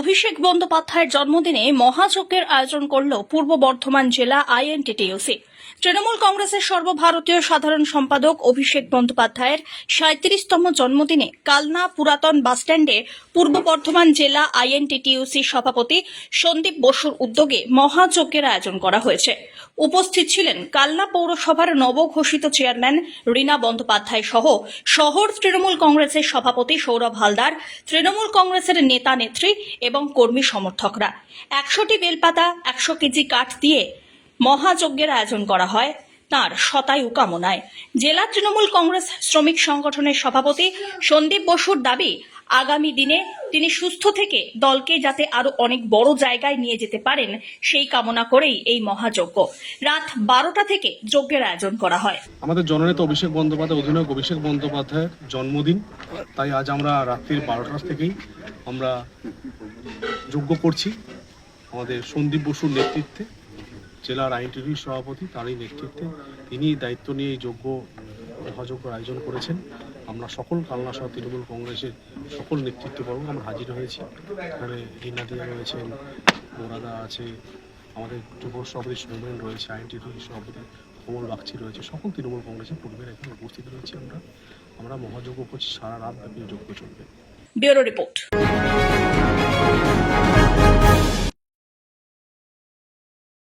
অভিষেক বন্দ্যোপাধ্যায়ের জন্মদিনে মহাযজ্ঞের আয়োজন করল পূর্ব বর্ধমান জেলা আইএনটিটিউসি। তৃণমূল কংগ্রেসের সর্বভারতীয় সাধারণ সম্পাদক অভিষেক বন্দ্যোপাধ্যায়ের সাঁত্রিশতম জন্মদিনে কালনা পুরাতন বাসস্ট্যান্ডে পূর্ব বর্ধমান জেলা আইএনটিটিউসি সভাপতি সন্দীপ বসুর উদ্যোগে মহাযজ্ঞের আয়োজন করা হয়েছে। উপস্থিত ছিলেন কালনা পৌরসভার নবঘোষিত চেয়ারম্যান রীনা বন্দ্যোপাধ্যায় সহ শহর তৃণমূল কংগ্রেসের সভাপতি সৌরভ হালদার, তৃণমূল কংগ্রেসের নেতা নেত্রী এবং কর্মী সমর্থকরা। একশোটি বেলপাতা, একশো কেজি কাঠ দিয়ে মহাযজ্ঞের আয়োজন করা হয়। তার শতায়ু কামনায় জেলা তৃণমূল কংগ্রেস শ্রমিক সংগঠনের সভাপতি সন্দীপ বসুর দাবি, আগামী দিনে তিনি সুস্থ থেকে দলকে যাতে আরও অনেক বড় জায়গায় নিয়ে যেতে পারেন, সেই কামনা করেই এই মহাযজ্ঞ। রাত বারোটা থেকে যজ্ঞের আয়োজন করা হয়। আমাদের জননেতা অভিষেক বন্দ্যোপাধ্যায়, অধিনায়ক অভিষেক বন্দ্যোপাধ্যায়ের জন্মদিন। তাই আজ আমরা রাত্রির বারোটা থেকেই আমরা যজ্ঞ করছি। আমাদের সন্দীপ বসুর নেতৃত্বে জেলার আইনটিভি সভাপতি তারই নেতৃত্বে তিনি দায়িত্ব নিয়ে এই যোগ্য মহাযজ্ঞ আয়োজন করেছেন। আমরা সকল কালনা সহ তৃণমূল কংগ্রেসের সকল নেতৃত্ববর্গ আমরা হাজির হয়েছি। এখানে রীনা দিয়ে রয়েছেন, মোরাদা আছে, আমাদের যুব সভাপতি সৌমেন রয়েছে আইনটিভি সভাপতি কমল বাগচি রয়েছে, সকল তৃণমূল কংগ্রেসের কর্মীরা এখানে উপস্থিত রয়েছে আমরা। আমরা মহাযজ্ঞ করছি, সারা রাত ব্যাপী যজ্ঞ চলবে। Bureau report.